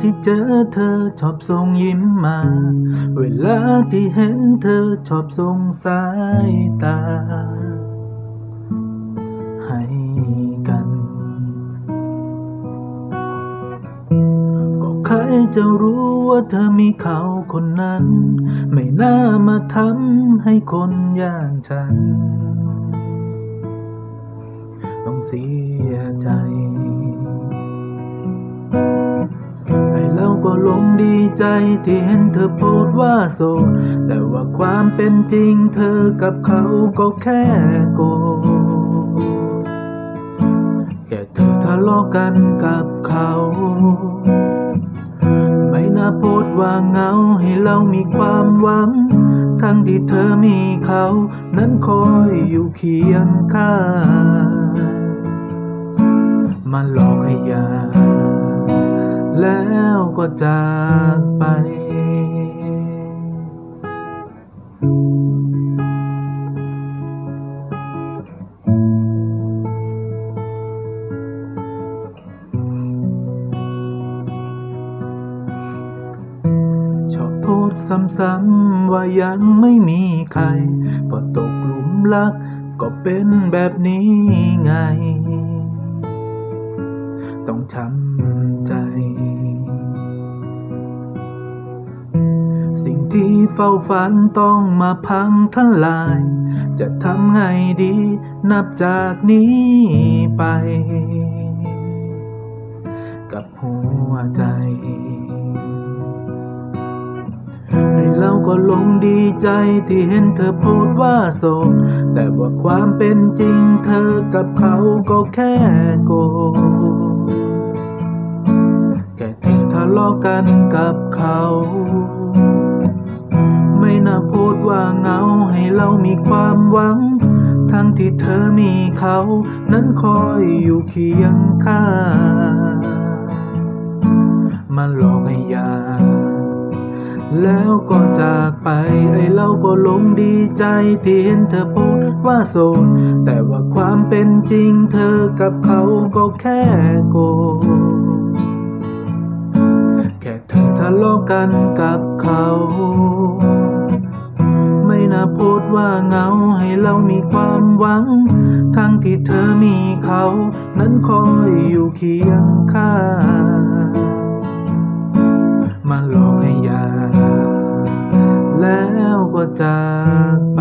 ที่เจอเธอชอบส่งยิ้มมา เวลาที่เห็นเธอชอบส่งสายตา ให้กัน ก็ใครจะรู้ว่าเธอมีเขาคนนั้น ไม่น่ามาทำให้คนอย่างฉัน ต้องเสียใจ หลงดีใจที่เห็นเธอโพสว่าโสด แต่ว่าความเป็นจริงเธอกับเขาก็แค่โกแค่เธอทะเลาะกันกับเขา ไม่น่าโพสว่าเหงาให้เรามีความหวัง ทั้งที่เธอมีเขา นั้นคอยอยู่เคียงข้าง จากไปชอบพูดซ้ำๆว่ายังไม่มีใคร พอตกหลุมรักก็เป็นแบบนี้ไง ต้องช้ำใจ ที่เฝ้าฝันต้องมาพังทลาย จะทำไงดีนับจากนี้ไป กับหัวใจให้เราก็ลงดีใจที่เห็นเธอพูดว่าโสด แต่ว่าความเป็นจริงเธอกับเขาก็แค่โกหกแค่เธอทะเลาะกันกับเขา น่าพูดว่าเงาให้เรามีความหวัง ทั้งที่เธอมีเขา นั้นคอยอยู่เคียงข้างมาหลอกให้ยา แล้วก็จากไป ไอ้เราก็หลงดีใจที่เห็นเธอพูดว่าโสด แต่ว่าความเป็นจริงเธอกับเขาก็แค่โกแค่เธอทะเลาะกันกับเขา ว่าเหงาให้เรามีความหวัง ทั้งที่เธอมีเขา นั้นคอยอยู่เคียงข้างมาหลอกให้อยา แล้วก็จากไป